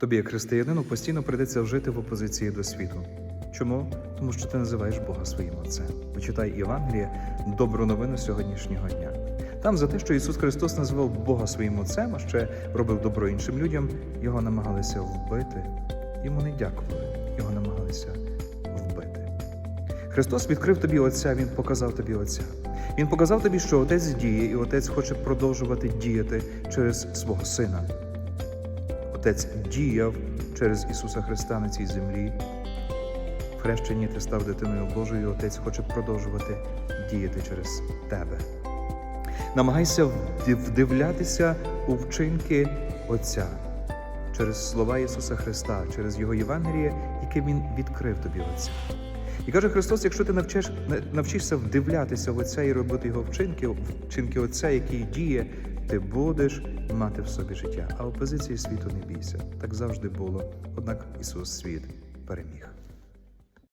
Тобі, як християнину, постійно прийдеться жити в опозиції до світу. Чому? Тому що ти називаєш Бога своїм Отцем. Почитай Євангеліє, добру новину сьогоднішнього дня. Там за те, що Ісус Христос називав Бога своїм Отцем, а ще робив добро іншим людям, його намагалися вбити. Йому не дякували, його намагалися вбити. Христос відкрив тобі Отця, Він показав тобі Отця. Він показав тобі, що Отець діє, і Отець хоче продовжувати діяти через свого Сина. Отець діяв через Ісуса Христа на цій землі. В хрещенні ти став дитиною Божою, Отець хоче продовжувати діяти через тебе. Намагайся вдивлятися у вчинки Отця через слова Ісуса Христа, через Його Євангеліє, яке Він відкрив тобі Отця. І каже Христос: якщо ти навчиш, навчишся вдивлятися в Отця і робити його вчинки, вчинки Отця, який діє, ти будеш мати в собі життя. А опозиції світу не бійся. Так завжди було. Однак Ісус світ переміг.